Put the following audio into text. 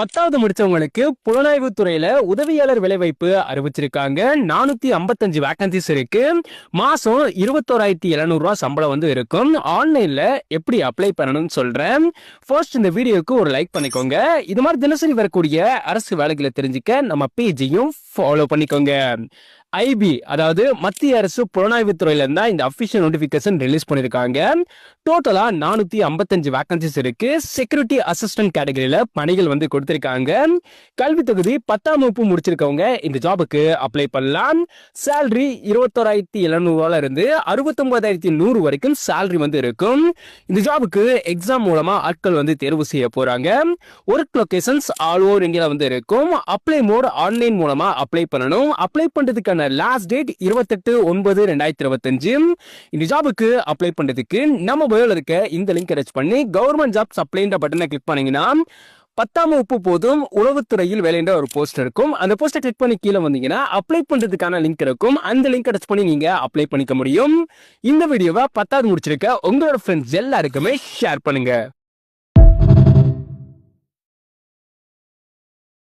பத்தாவது முடிச்சவங்களுக்கு புலனாய்வு துறையில உதவியாளர் வேலைவாய்ப்பு அறிவிச்சிருக்காங்க. நானூத்தி ஐம்பத்தஞ்சு வேகன்சிஸ் இருக்கு. மாசம் இருபத்தோராயிரத்தி எழுநூறு ரூபா சம்பளம் வந்து இருக்கும். ஆன்லைன்ல எப்படி அப்ளை பண்ணணும்னு சொல்றேன். ஃபர்ஸ்ட் இந்த வீடியோக்கு ஒரு லைக் பண்ணிக்கோங்க. இது மாதிரி தினசரி வரக்கூடிய அரசு வேலைகளை தெரிஞ்சுக்க நம்ம பேஜையும் ஃபாலோ பண்ணிக்கோங்க. ஐபி அதாவது மத்திய அரசு புலனாய்வு துறையில இருந்தா இந்த அபிஷியல் நோட்டிபிகேஷன் ரிலீஸ் பண்ணிருக்காங்க டோட்டலா நானூத்தி ஐம்பத்தஞ்சு வேகன்சிஸ் இருக்கு. செக்யூரிட்டி அசிஸ்டன்ட் கேட்டகரியில பணிகள் வந்து கொடுத்திருக்காங்க. கல்வி தொகுதி பத்தாம் வகுப்பு முடிச்சிருக்கவங்க இந்த ஜாபுக்கு அப்ளை பண்ணலாம். சேலரி இருபத்தோராயிரத்தி எழுநூறுவால இருந்து அறுபத்தொன்பதாயிரத்தி நூறு வரைக்கும் சேலரி வந்து இருக்கும். இந்த ஜாபுக்கு எக்ஸாம் மூலமா ஆட்கள் வந்து தேர்வு செய்ய போறாங்க. ஒர்க் லொகேஷன்ஸ் ஆல் ஓவர் இந்தியாவில் வந்து இருக்கும். அப்ளை மோட் ஆன்லைன் மூலமா அப்ளை பண்ணணும். அப்ளை பண்றதுக்கான லாஸ்ட் டேட் இருபத்தெட்டு ஒன்பது ரெண்டாயிரத்தி இருபத்தஞ்சு. இந்த ஜாபுக்கு அப்ளை பண்ணுறதுக்கு நம்ம பயோல இருக்க இந்த லிங்க் டச் பண்ணி கவர்மெண்ட் ஜாப்ஸ் அப்ளைன்ற பட்டனை கிளிக் பண்ணீங்கன்னா பத்தாம் வகுப்பு போதும் உளவுத்துறையில் வேலைன்ற ஒரு போஸ்ட் இருக்கும். அந்த போஸ்ட்டை கிளிக் பண்ணி கீழே வந்தீங்கன்னா அப்ளை பண்றதுக்கான லிங்க் இருக்கும். அந்த லிங்க் டச் பண்ணி நீங்க அப்ளை பண்ணிக்க முடியும். இந்த வீடியோவை பத்தாவது முடிச்சிருக்க உங்களோட ஃப்ரெண்ட்ஸ் எல்லாருக்குமே ஷேர் பண்ணுங்க.